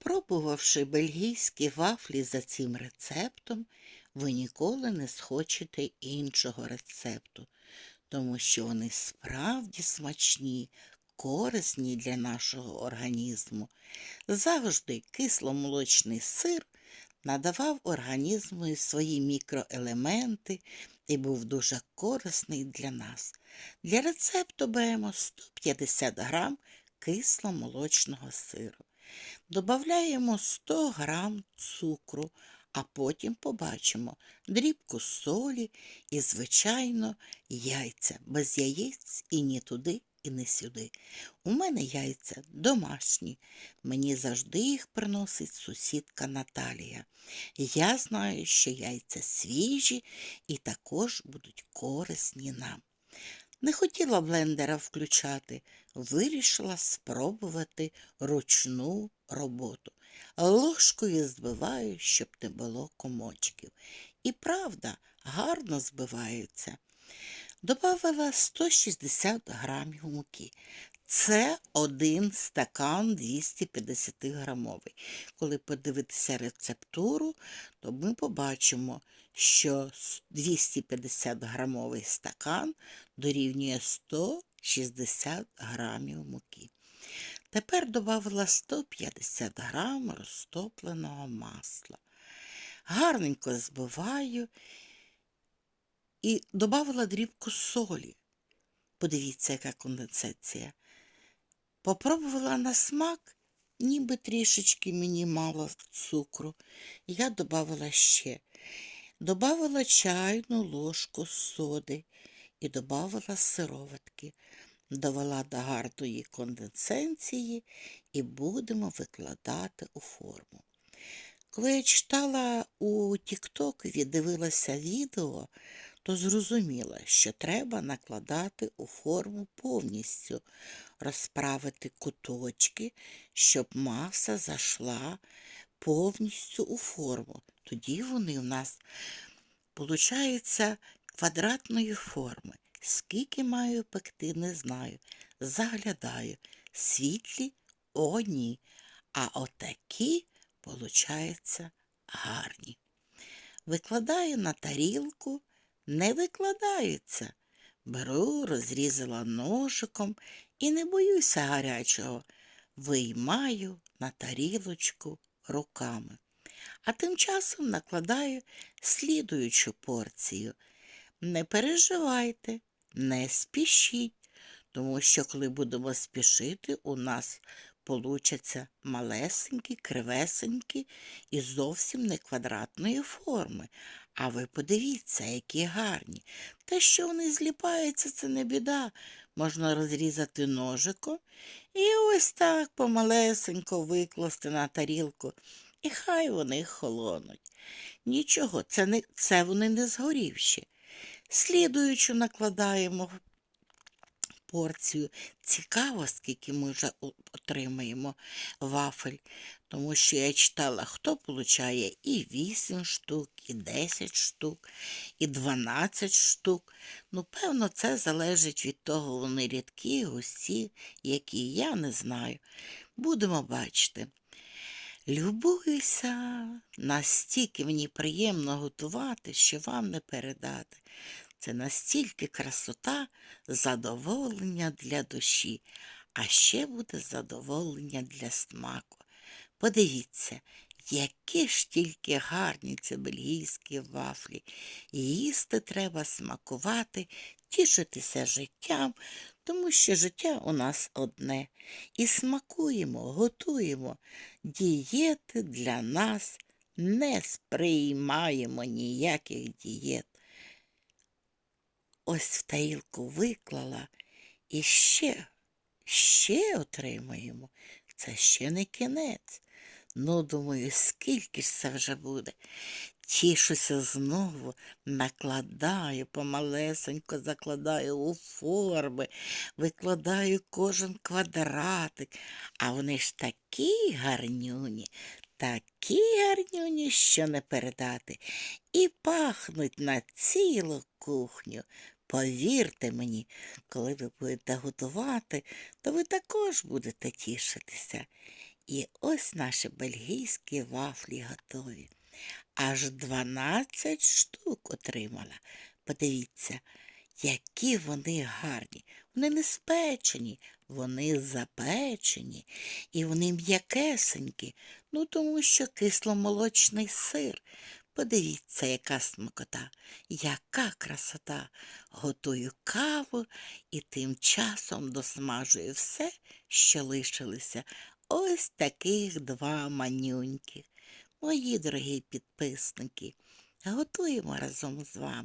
Спробувавши бельгійські вафлі за цим рецептом, ви ніколи не схочете іншого рецепту, тому що вони справді смачні, корисні для нашого організму. Завжди кисломолочний сир надавав організму свої мікроелементи і був дуже корисний для нас. Для рецепту беремо 150 грам кисломолочного сиру. Добавляємо 100 грам цукру, а потім побачимо дрібку солі і, звичайно, яйця без яєць і ні туди, і не сюди. У мене яйця домашні. Мені завжди їх приносить сусідка Наталія. Я знаю, що яйця свіжі і також будуть корисні нам. Не хотіла блендера включати, вирішила спробувати ручну роботу. Ложкою збиваю, щоб не було комочків. І правда, гарно збиваються. Добавила 160 грамів муки. Це один стакан 250 грамовий. Коли подивитися рецептуру, то ми побачимо, що 250 грамовий стакан дорівнює 160 грамів муки. Тепер додала 150 грам розтопленого масла. Гарненько збиваю і додала дрібку солі. Подивіться, яка конденсація. Попробувала на смак, ніби трішечки мені мало цукру. Я додала ще. Добавила чайну ложку соди і додавала сироватки. Довела до гарної конденсенції і будемо викладати у форму. Коли я читала у Тіктокові, дивилася відео, то зрозуміла, що треба накладати у форму повністю, розправити куточки, щоб маса зайшла повністю у форму. Тоді вони в нас, виходить, квадратної форми. Скільки маю пекти, не знаю. Заглядаю. Світлі о, ні. А отакі, виходить, гарні. Викладаю на тарілку, не викладаються. Беру, розрізала ножиком і не боюся гарячого. Виймаю на тарілочку руками. А тим часом накладаю слідуючу порцію. Не переживайте, не спішіть, тому що коли будемо спішити, у нас получаться малесенькі, кривесенькі і зовсім не квадратної форми. А ви подивіться, які гарні. Те, що вони зліпаються, це не біда. Можна розрізати ножиком і ось так помалесенько викласти на тарілку. І хай вони холонуть. Нічого, це, не, це вони не згорівші. Слідуючу накладаємо порцію. Цікаво, скільки ми вже отримаємо вафель, тому що я читала, хто получає і 8 штук, і 10 штук, і 12 штук. Ну, певно, це залежить від того, вони рідкі, густі, які я не знаю. Будемо бачити. Любуюся, настільки мені приємно готувати, що вам не передати. Це настільки красота, задоволення для душі, а ще буде задоволення для смаку. Подивіться, які ж тільки гарні ці бельгійські вафлі. Їсти треба смакувати, тішитися життям, тому що життя у нас одне. І смакуємо, готуємо. Дієти для нас не сприймаємо ніяких дієт. Ось в тарілку виклала і ще, ще отримаємо. Це ще не кінець. Ну, думаю, скільки ж це вже буде. Тішуся знову, накладаю, помалесенько закладаю у форми, викладаю кожен квадратик, а вони ж такі гарнюні, такі гарнюні, що не передати, і пахнуть на цілу кухню. Повірте мені, коли ви будете готувати, то ви також будете тішитися. І ось наші бельгійські вафлі готові. Аж 12 штук отримала. Подивіться, які вони гарні. Вони не спечені, вони запечені, і вони м'якесенькі, ну тому що кисломолочний сир. Подивіться, яка смакота, яка красота. Готую каву і тим часом досмажую все, що лишилося. Ось таких два манюньки. Мої дорогі підписники, готуємо разом з вами.